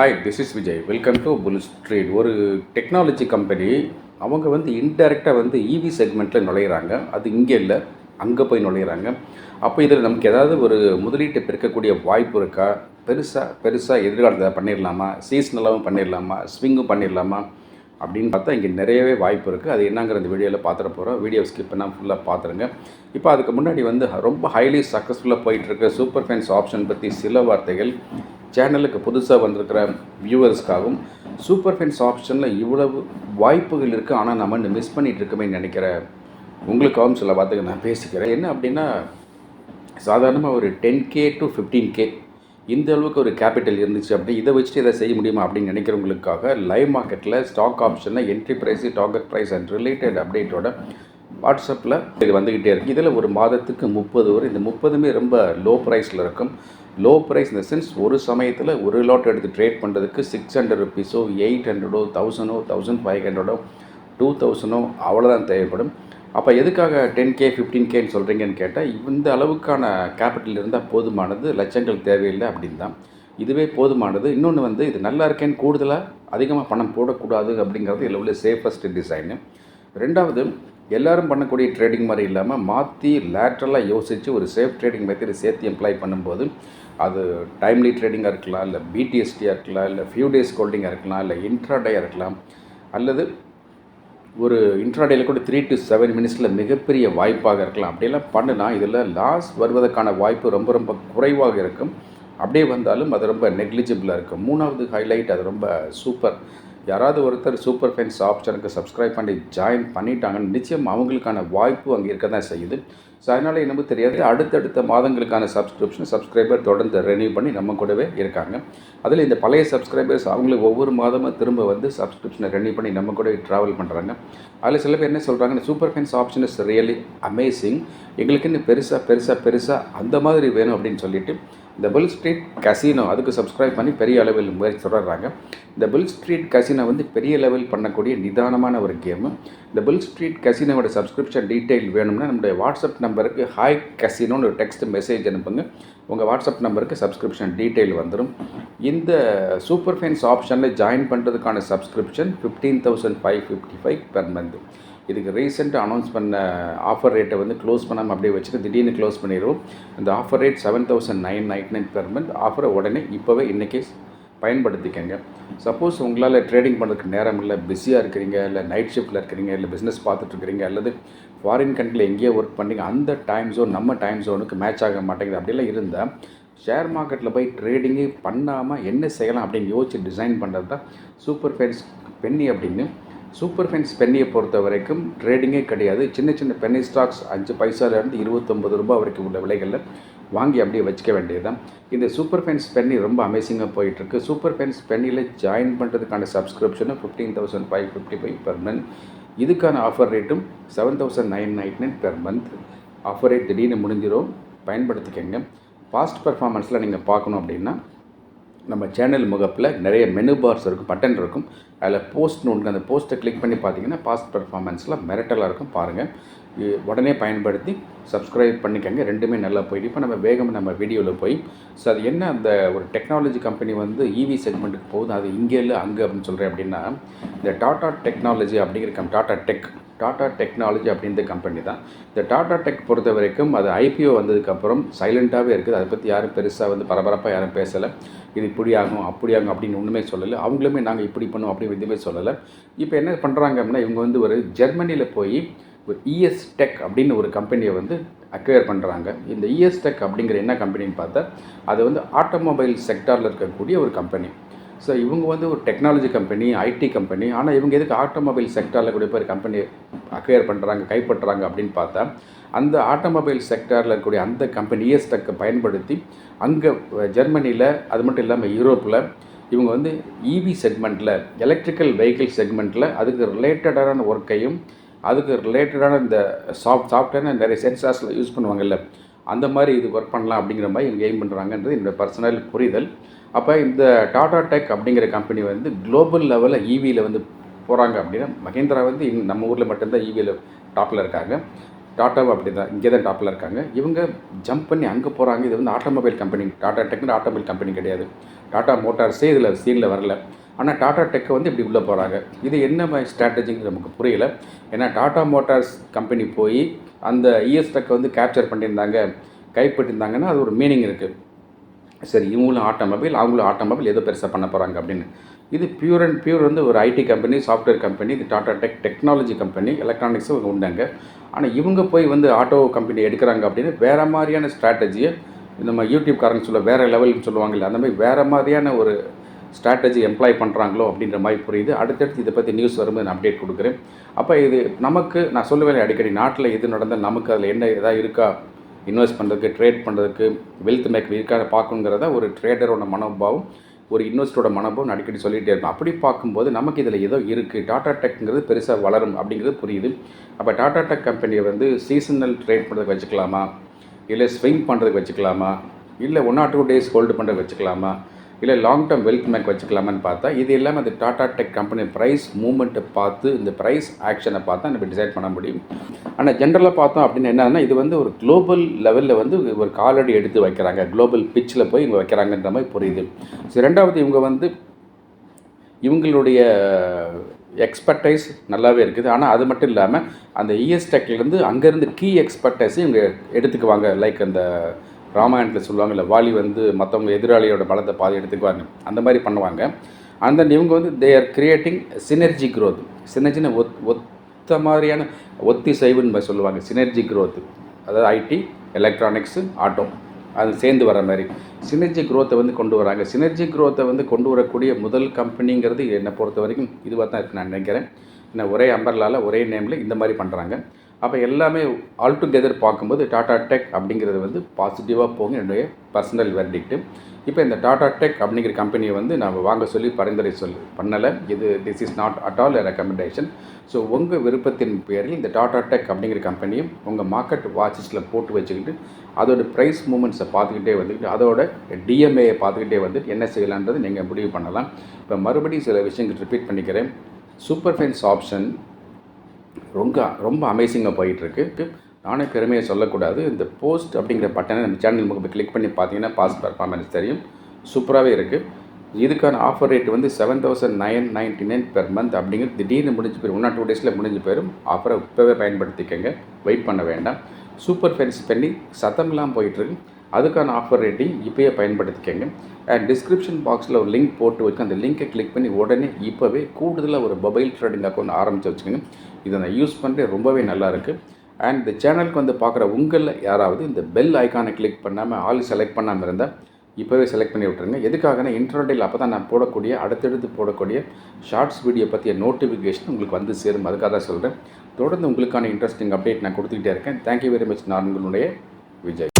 Hi this is Vijay welcome to bull street ஒரு technology company அவங்க வந்து இன்டெரக்டாக வந்து இவி செக்மெண்ட்டில் நுழையிறாங்க. அது இங்கே இல்லை அங்கே போய் நுழையிறாங்க. அப்போ இதில் நமக்கு ஏதாவது ஒரு முதலீட்டு பெருக்கக்கூடிய வாய்ப்பு இருக்கா? பெருசாக பெருசாக எதிர்காலத்தில் பண்ணிடலாமா சீசனலாகவும் பண்ணிடலாமா ஸ்விங்கும் பண்ணிடலாமா அப்படின்னு பார்த்தா இங்கே நிறையவே வாய்ப்பு இருக்குது அது என்னங்கிற இந்த வீடியோவில் பார்த்துட போகிறோம் வீடியோ ஸ்கிப் பண்ணால் ஃபுல்லாக பார்த்துருங்க. இப்போ அதுக்கு முன்னாடி வந்து ரொம்ப ஹைலி சக்ஸஸ்ஃபுல்லாக போயிட்டுருக்க சூப்பர் ஃபேன்ஸ் ஆப்ஷன் பற்றி சில வார்த்தைகள். சேனலுக்கு புதுசாக வந்திருக்கிற வியூவர்ஸ்க்காகவும் சூப்பர் ஃபென்ஸ் ஆப்ஷனில் இவ்வளவு வாய்ப்புகள் இருக்குது ஆனால் நம்ம இன்னும் மிஸ் பண்ணிகிட்டு இருக்கமே நினைக்கிறேன் உங்களுக்காகவும் சில வார்த்தைகள் நான் பேசிக்கிறேன். என்ன அப்படின்னா சாதாரணமாக ஒரு ten K to fifteen K இந்த அளவுக்கு ஒரு கேபிட்டல் இருந்துச்சு அப்படி இதை வச்சுட்டு இதை செய்ய முடியுமா அப்படின்னு நினைக்கிறவங்களுக்காக லைவ் மார்க்கெட்டில் ஸ்டாக் ஆப்ஷனில் entry price target price and related அப்டேட்டோட வாட்ஸ்அப்பில் இது வந்துக்கிட்டே இருக்குது இதில் ஒரு மாதத்துக்கு முப்பது வரும் இந்த முப்பதுமே ரொம்ப லோ ப்ரைஸில் இருக்கும். லோ ப்ரைஸ் இந்த சென்ஸ் ஒரு சமயத்தில் ஒரு லாட் எடுத்து ட்ரேட் பண்ணுறதுக்கு சிக்ஸ் ஹண்ட்ரட் ருபீஸோ எயிட் ஹண்ட்ரடோ தௌசண்டோ தௌசண்ட் ஃபைவ் ஹண்ட்ரடோ டூ தௌசண்டோ அவ்வளோதான் தேவைப்படும். அப்போ எதுக்காக டென் கே ஃபிஃப்டீன் கேன்னு சொல்கிறீங்கன்னு கேட்டால் இந்த அளவுக்கான கேபிட்டல் இருந்தால் போதுமானது லட்சங்கள் தேவையில்லை அப்படின்னு தான் இதுவே போதுமானது. இன்னொன்று வந்து இது நல்லா இருக்கேன்னு கூடுதலாக அதிகமாக பணம் போடக்கூடாது அப்படிங்கிறது இதில் உள்ள சேஃபஸ்ட் டிசைனு ரெண்டாவது எல்லாரும் பண்ணக்கூடிய ட்ரேடிங் மாதிரி இல்லாமல் மாற்றி லேட்ரலாக யோசித்து ஒரு சேஃப் ட்ரேடிங் மெத்தடு சேர்த்து எம்ப்ளாய் பண்ணும்போது அது டைம்லி ட்ரேடிங்காக இருக்கலாம் இல்லை பிடிஎஸ்டியாக இருக்கலாம் இல்லை ஃபியூ டேஸ் ஹோல்டிங்காக இருக்கலாம் இல்லை இன்ட்ராடேயாக இருக்கலாம் அல்லது ஒரு இன்ட்ராடேயில் கூட த்ரீ டு செவன் மினிட்ஸில் மிகப்பெரிய வாய்ப்பாக இருக்கலாம். அப்படியெல்லாம் பண்ணுனா இதில் லாஸ் வருவதற்கான வாய்ப்பு ரொம்ப ரொம்ப குறைவாக இருக்கும். அப்படியே வந்தாலும் அது ரொம்ப நெக்லிஜிபிளாக இருக்கும். மூணாவது ஹைலைட் அது ரொம்ப சூப்பர் யாராவது ஒருத்தர் சூப்பர் ஃபைன்ஸ் ஆப்ஷனுக்கு சப்ஸ்கிரைப் பண்ணி ஜாயின் பண்ணிட்டாங்கன்னு நிச்சயம் அவங்களுக்கான வாய்ப்பு அங்கே இருக்க தான் செய்யுது. ஸோ அதனால் என்னமோ தெரியாது. அடுத்தடுத்த மாதங்களுக்கான சப்ஸ்கிரிப்ஷன் சப்ஸ்கிரைபர் தொடர்ந்து ரெனியூ பண்ணி நம்ம கூடவே இருக்காங்க. அதில் இந்த பழைய சப்ஸ்கிரைபர்ஸ் அவங்களுக்கு ஒவ்வொரு மாதமும் திரும்ப வந்து சப்ஸ்கிரிப்ஷனை ரெனியூ பண்ணி நம்ம கூட ட்ராவல் பண்ணுறாங்க அதில் சில பேர் என்ன சொல்கிறாங்கன்னா super fines option is really amazing. எங்களுக்கு இன்னும் பெருசாக பெருசாக பெருசாக அந்த மாதிரி வேணும் அப்படின்னு சொல்லிட்டு இந்த பில் ஸ்ட்ரீட் கசினோ அதுக்கு சப்ஸ்கிரைப் பண்ணி பெரிய அளவில் முயற்சி தொடர்றாங்க. இந்த பில் ஸ்ட்ரீட் கசினோ வந்து பெரிய லெவல் பண்ணக்கூடிய நிதானமான ஒரு கேமு. இந்த பில் ஸ்ட்ரீட் கசினோட சப்ஸ்கிரிப்ஷன் டீட்டெயில் வேணும்னா நம்முடைய வாட்ஸ்அப் நம்பருக்கு ஹாய் கசினோன்னு ஒரு டெக்ஸ்ட் மெசேஜ் அனுப்புங்க. உங்கள் வாட்ஸ்அப் நம்பருக்கு சப்ஸ்கிரிப்ஷன் டீட்டெயில் வந்துடும் இந்த சூப்பர் ஃபைன்ஸ் ஆப்ஷனில் ஜாயின் பண்ணுறதுக்கான subscription fifteen thousand five fifty five per month இதுக்கு ரீசெண்டாக அனௌன்ஸ் பண்ண ஆஃபர் ரேட்டை வந்து க்ளோஸ் பண்ணாமல் அப்படியே வச்சுட்டு திடீர்னு க்ளோஸ் பண்ணிடுவோம். இந்த offer rate seven thousand nine nine nine per month ஆஃபரை உடனே இப்போவே இன்றைக்கி பயன்படுத்திக்கங்க. சப்போஸ் உங்களால் ட்ரேடிங் பண்ணுறதுக்கு நேரம் இல்லை பிஸியாக இருக்கிறீங்க இல்லை நைட் ஷிஃப்ட்டில் இருக்கிறீங்க இல்லை பிஸ்னஸ் பார்த்துட்ருக்கிறீங்க அல்லது ஃபாரின் கண்ட்ரியில் எங்கேயோ ஒர்க் பண்ணிங்க அந்த டைம் ஜோன் நம்ம டைம் ஜோனுக்கு மேட்ச் ஆக மாட்டேங்குது. அப்படிலாம் இருந்தால் ஷேர் மார்க்கெட்டில் போய் ட்ரேடிங்கே பண்ணாமல் என்ன செய்யலாம் அப்படின்னு யோசிச்சு டிசைன் பண்ணுறது தான் சூப்பர் ஃபென்ஸ் பென்னி அப்படின்னு சூப்பர் ஃபைன்ஸ் பென்னியை பொறுத்த வரைக்கும் ட்ரேடிங்கே கிடையாது. சின்ன சின்ன பென்னி ஸ்டாக்ஸ் அஞ்சு பைசாலேருந்து இருபத்தொம்பது ரூபாய் வரைக்கும் உள்ள விலைகளில் வாங்கி அப்படியே வச்சுக்க வேண்டியது தான் இந்த சூப்பர் ஃபைன்ஸ் பென்னி ரொம்ப அமேசிங்காக போயிட்டுருக்கு. சூப்பர் ஃபைன்ஸ் பென்னியில் ஜாயின் பண்ணுறதுக்கான சப்ஸ்கிரிப்ஷனும் fifteen thousand five fifty five per month இதுக்கான ஆஃபர் ரேட்டும் seven thousand nine nine nine per month offer rate திடீர்னு முடிஞ்சிடும் பயன்படுத்திக்கங்க. பாஸ்ட் பர்ஃபார்மன்ஸில் நீங்கள் பார்க்கணும் அப்படின்னா நம்ம சேனல் முகப்பில் நிறைய மெனு பார்ஸ் இருக்கும் பட்டன் இருக்கும். அதில் போஸ்ட்னு ஒன்று அந்த போஸ்ட்டை கிளிக் பண்ணி பார்த்தீங்கன்னா பாஸ்ட் பர்ஃபார்மன்ஸில் மிரட்டலாக இருக்கும். பாருங்கள் உடனே பயன்படுத்தி சப்ஸ்கிரைப் பண்ணிக்கங்க. ரெண்டுமே நல்லா போயிட்டு இப்போ நம்ம வேகம் நம்ம வீடியோவில் போய் ஸோ அது என்ன அந்த ஒரு டெக்னாலஜி கம்பெனி வந்து இவி செக்மெண்ட்டுக்கு போகுது அது இங்கே இல்லை அங்கே அப்படின்னு சொல்கிறேன் அப்படின்னா இந்த டாட்டா டெக்னாலஜி அப்படிங்கிற கம் டாட்டா டெக் டாட்டா டெக்னாலஜி அப்படின்ற கம்பெனி தான். இந்த டாடா டெக் பொறுத்த வரைக்கும் அது ஐபிஓ வந்ததுக்கப்புறம் சைலண்ட்டாகவே இருக்குது. அதை பற்றி யாரும் பெருசாக வந்து பரபரப்பாக யாரும் பேசலை. இது இப்படி ஆகும் அப்படி ஆகும் அப்படின்னு ஒன்றுமே சொல்லலை. அவங்களுமே நாங்கள் இப்படி பண்ணுவோம் அப்படி எதுவுமே சொல்லலை. இப்போ என்ன பண்ணுறாங்க அப்படின்னா இவங்க வந்து ஒரு ஜெர்மனியில் போய் ஒரு இஎஸ் டெக் அப்படின்னு ஒரு கம்பெனியை வந்து அக்வயர் பண்ணுறாங்க இந்த இஎஸ் டெக் அப்படிங்கிற என்ன கம்பெனின்னு பார்த்தா அது வந்து ஆட்டோமொபைல் செக்டாரில் இருக்கக்கூடிய ஒரு கம்பெனி ஸோ இவங்க வந்து ஒரு டெக்னாலஜி கம்பெனி ஐடி கம்பெனி ஆனால் இவங்க எதுக்கு ஆட்டோமொபைல் செக்டாரில் கூட போய் கம்பெனி அக்வயர் பண்ணுறாங்க கைப்பற்றுறாங்க அப்படின்னு பார்த்தா அந்த ஆட்டோமொபைல் செக்டாரில் இருக்கக்கூடிய அந்த கம்பெனி இஎஸ் டெக்கை பயன்படுத்தி அங்கே ஜெர்மனியில் அது மட்டும் இல்லாமல் யூரோப்பில் இவங்க வந்து இவி செக்மெண்ட்டில் எலக்ட்ரிக்கல் வெஹிக்கிள் செக்மெண்ட்டில் அதுக்கு ரிலேட்டடான ஒர்க்கையும் அதுக்கு ரிலேட்டடான இந்த சாஃப்ட் சாஃப்ட்வேர் நிறைய சென்சார்ஸில் யூஸ் பண்ணுவாங்கல்ல அந்த மாதிரி இது ஒர்க் பண்ணலாம் அப்படிங்கிற மாதிரி இவங்க எய்ம் பண்ணுறாங்கன்றது என்னோடய பர்சனல் புரிதல். அப்போ இந்த டாடா டெக் அப்படிங்கிற கம்பெனி வந்து குளோபல் லெவலில் ஈவியில் வந்து போகிறாங்க அப்படின்னா மகேந்திரா வந்து இங்க நம்ம ஊரில் மட்டும்தான் ஈவியில் டாப்பில் இருக்காங்க. டாட்டாவும் அப்படி தான் இங்கே தான் டாப்பில் இருக்காங்க. இவங்க ஜம்ப் பண்ணி அங்கே போகிறாங்க இது வந்து ஆட்டோமொபைல் கம்பெனி டாட்டா டெக்னு ஆட்டோமொபைல் கம்பெனி கிடையாது. டாட்டா மோட்டார்ஸே இதில் சீனில் வரல. ஆனால் டாட்டா டெக்கை வந்து இப்படி உள்ளே போகிறாங்க இது என்ன மாதிரி ஸ்ட்ராட்டஜிங்கிறது நமக்கு புரியல. ஏன்னா டாட்டா மோட்டார்ஸ் கம்பெனி போய் அந்த இஎஸ் டெக்கை வந்து கேப்சர் பண்ணியிருந்தாங்க கைப்பற்றியிருந்தாங்கன்னா அது ஒரு மீனிங் இருக்குது சரி இவங்களும் ஆட்டோமொபைல் அவங்களும் ஆட்டோமொபைல் ஏதோ பெருசாக பண்ண போகிறாங்க அப்படின்னு. இது பியூர் அண்ட் பியூர் வந்து ஒரு ஐடி கம்பெனி சாஃப்ட்வேர் கம்பெனி இது டாடா டெக் டெக்னாலஜி கம்பெனி எலக்ட்ரானிக்ஸும் இவங்க உண்டாங்க. ஆனால் இவங்க போய் வந்து ஆட்டோ கம்பெனி எடுக்கிறாங்க அப்படின்னு வேறு மாதிரியான ஸ்ட்ராட்டஜியை நம்ம யூடியூப்காரங்க சொல்ல வேறு லெவல்னு சொல்லுவாங்கல்ல அந்த மாதிரி வேறு மாதிரியான ஒரு ஸ்ட்ராட்டஜி எம்ப்ளாய் பண்ணுறாங்களோ அப்படின்ற மாதிரி புரியுது. அடுத்தடுத்து இதை பற்றி நியூஸ் வரும்போது நான் அப்டேட் கொடுக்குறேன். அப்போ இது நமக்கு நான் சொல்லுவேன் அடிக்கடி நாட்டில் எது நடந்தால் நமக்கு அதில் என்ன எதாவது இருக்கா? இன்வெஸ்ட் பண்ணுறதுக்கு ட்ரேட் பண்ணுறதுக்கு வெல்த் மேக் இருக்கா பார்க்கணுங்கிறத ஒரு ட்ரேடரோட மனோபாவம். ஒரு இன்வெஸ்டரோட மனோபாவம் அடிக்கடி சொல்லிகிட்டே இருப்பேன். அப்படி பார்க்கும்போது நமக்கு இதில் ஏதோ இருக்குது டாடா டெக்ங்கிறது பெருசாக வளரும் அப்படிங்கிறது புரியுது. அப்போ டாடா டெக் கம்பெனியை வந்து சீசனல் ட்ரேட் பண்ணுறதுக்கு வச்சுக்கலாமா? இல்லை ஸ்விங் பண்ணுறதுக்கு வச்சுக்கலாமா? இல்லை one or two days hold பண்ணுறதுக்கு வச்சுக்கலாமா? இல்லை லாங் டேர்ம் வெல்த் மேக் வச்சுக்கலாமான்னு பார்த்தா இது இல்லாமல் அந்த டாடா டெக் கம்பெனி ப்ரைஸ் மூவ்மெண்ட்டை பார்த்து இந்த ப்ரைஸ் ஆக்ஷனை பார்த்தா நம்ம டிசைட் பண்ண முடியும். ஆனால் ஜென்ரலாக பார்த்தோம் அப்படின்னு என்னன்னா இது வந்து ஒரு குளோபல் லெவலில் வந்து ஒரு காலடி எடுத்து வைக்கிறாங்க. குளோபல் பிச்சில் போய் இவங்க வைக்கிறாங்கன்ற மாதிரி புரியுது. ஸோ ரெண்டாவது இவங்க வந்து இவங்களுடைய எக்ஸ்பர்டைஸ் நல்லாவே இருக்குது. ஆனால் அது மட்டும் இல்லாமல் அந்த E இஎஸ் டெக்லேருந்து அங்கேருந்து கீ எக்ஸ்பர்டைஸையும் இவங்க எடுத்துக்குவாங்க. லைக் அந்த ராமாயணத்தில் சொல்லுவாங்கல்ல வாலி வந்து மற்றவங்க எதிராளியோட பலத்தை பாதி எடுத்துக்குவாங்க அந்த மாதிரி பண்ணுவாங்க. அண்ட் then இவங்க வந்து they are creating synergy growth சினர்ஜின்னு ஒத் ஒத்த மாதிரியான ஒத்திசைவுன்னு சைவுன்னு சொல்லுவாங்க. சினர்ஜி க்ரோத் அதாவது ஐடி எலக்ட்ரானிக்ஸு ஆட்டோ அது சேர்ந்து வர மாதிரி. சினர்ஜி க்ரோத்தை வந்து கொண்டு வராங்க. சினர்ஜி க்ரோத்தை வந்து கொண்டு வரக்கூடிய முதல் கம்பெனிங்கிறது என்னை பொறுத்த வரைக்கும் இதுவாக தான் இருக்குது நான் நினைக்கிறேன். ஏன்னா ஒரே அம்பர்லாவில் ஒரே நேமில் இந்த மாதிரி பண்ணுறாங்க அப்போ எல்லாமே ஆல் டுகெதர் பார்க்கும்போது டாடா டெக் அப்படிங்கிறது வந்து பாசிட்டிவாக போகும். என்னுடைய பர்சனல் வெர்டிக்ட்டு இப்போ இந்த டாடா டெக் அப்படிங்கிற கம்பெனியை வந்து நான் வாங்க சொல்லி பரிந்துரை சொல்லி பண்ணலை. இது this is not at all recommendation so உங்கள் விருப்பத்தின் பேரில் இந்த டாடா டெக் அப்படிங்கிற கம்பெனியும் உங்கள் மார்க்கெட் வாட்சஸில் போட்டு வச்சுக்கிட்டு அதோட ப்ரைஸ் மூமெண்ட்ஸை பார்த்துக்கிட்டே வந்துக்கிட்டு அதோட டிஎம்ஏயை பார்த்துக்கிட்டே வந்துட்டு என்ன செய்யலான்றது நீங்கள் முடிவு பண்ணலாம். இப்போ மறுபடியும் சில விஷயங்கள் ரிப்பீட் பண்ணிக்கிறேன். சூப்பர் ஃபைன்ஸ் ஆப்ஷன் ரொம்ப ரொம்ப அமேசிங்காக போயிட்டுருக்கு. நானே பெருமையை சொல்லக்கூடாது. இந்த போஸ்ட் அப்படிங்கிற பட்டனை நம்ம சேனல் முகப்பு கிளிக் பண்ணி பார்த்தீங்கன்னா பாஸ் பர்ஃபார்மன்ஸ் தெரியும். சூப்பராகவே இருக்குது இதுக்கான ஆஃபர் ரேட் வந்து seven thousand nine ninety nine per month அப்படிங்கிறது திடீர்னு முடிஞ்சு போயிடும் ஒன் ஆர் டூ டேஸில் முடிஞ்சு போயிடும் ஆஃபரை இப்போவே பயன்படுத்திக்கங்க. வெயிட் பண்ண வேண்டாம். சூப்பர் ஃபென்ஸ் பண்ணி சத்தம்லாம் போயிட்டுருக்கு. அதுக்கான ஆஃபர் ரேட்டிங் இப்போயே பயன்படுத்திக்கங்க. அண்ட் டிஸ்கிரிப்ஷன் பாக்ஸில் ஒரு லிங்க் போட்டு வச்சு அந்த லிங்கை கிளிக் பண்ணி உடனே இப்போவே கூடுதலாக ஒரு மொபைல் ட்ரேடிங் அக்கௌண்ட் ஆரம்பித்து வச்சுக்கோங்க. இதை நான் யூஸ் பண்ணுறது ரொம்பவே நல்லா இருக்குது அண்ட் இந்த சேனலுக்கு வந்து பார்க்குற உங்களில் யாராவது இந்த பெல் ஐக்கானை கிளிக் பண்ணாமல் ஆல் செலக்ட் பண்ணாமல் இருந்தால் இப்போவே செலக்ட் பண்ணி விட்டுருங்க. எதுக்காகனா இன்டர்நெட்டில் அப்போ தான் நான் போடக்கூடிய அடுத்தடுத்து போடக்கூடிய ஷார்ட்ஸ் வீடியோ பற்றிய நோட்டிஃபிகேஷன் உங்களுக்கு வந்து சேரும். அதுக்காக தான் சொல்கிறேன் தொடர்ந்து உங்களுக்கான இன்ட்ரெஸ்டிங் அப்டேட் நான் கொடுத்துக்கிட்டே இருக்கேன். தேங்க்யூ வெரி மச் நான் உங்களுடைய விஜய்.